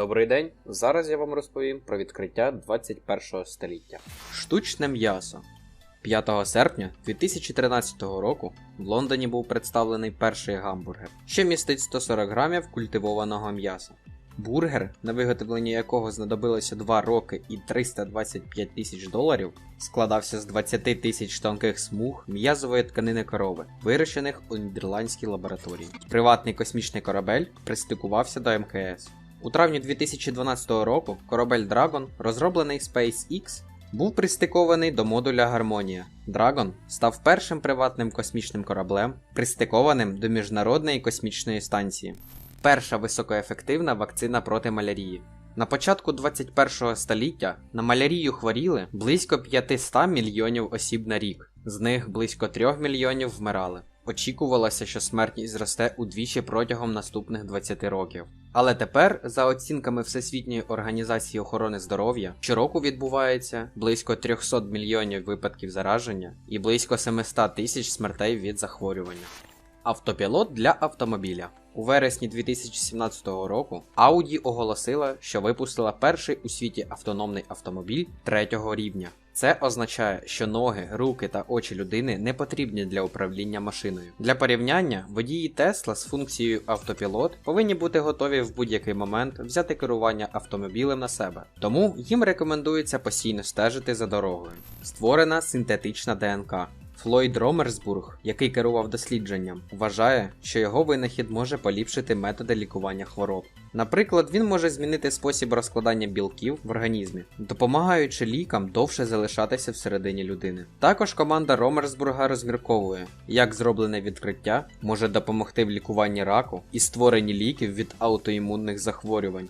Добрий день! Зараз я вам розповім про відкриття 21 століття. Штучне м'ясо. 5 серпня 2013 року в Лондоні був представлений перший гамбургер, що містить 140 грамів культивованого м'яса. Бургер, на виготовлення якого знадобилося 2 роки і 325 тисяч доларів, складався з 20 тисяч тонких смуг м'язової тканини корови, вирощених у нідерландській лабораторії. Приватний космічний корабель пристикувався до МКС. У травні 2012 року корабель Dragon, розроблений SpaceX, був пристикований до модуля Гармонія. Dragon став першим приватним космічним кораблем, пристикованим до Міжнародної космічної станції. Перша високоефективна вакцина проти малярії. На початку 21 століття на малярію хворіли близько 500 мільйонів осіб на рік, з них близько 3 мільйонів вмирали. Очікувалося, що смертність зросте удвічі протягом наступних 20 років. Але тепер, за оцінками Всесвітньої організації охорони здоров'я, щороку відбувається близько 300 мільйонів випадків зараження і близько 700 тисяч смертей від захворювання. Автопілот для автомобіля. У вересні 2017 року Audi оголосила, що випустила перший у світі автономний автомобіль третього рівня. Це означає, що ноги, руки та очі людини не потрібні для управління машиною. Для порівняння, водії Тесла з функцією автопілот повинні бути готові в будь-який момент взяти керування автомобілем на себе. Тому їм рекомендується постійно стежити за дорогою. Створена синтетична ДНК. Флойд Ромерсбург, який керував дослідженням, вважає, що його винахід може поліпшити методи лікування хвороб. Наприклад, він може змінити спосіб розкладання білків в організмі, допомагаючи лікам довше залишатися всередині людини. Також команда Ромерсбурга розмірковує, як зроблене відкриття може допомогти в лікуванні раку і створенні ліків від аутоімунних захворювань.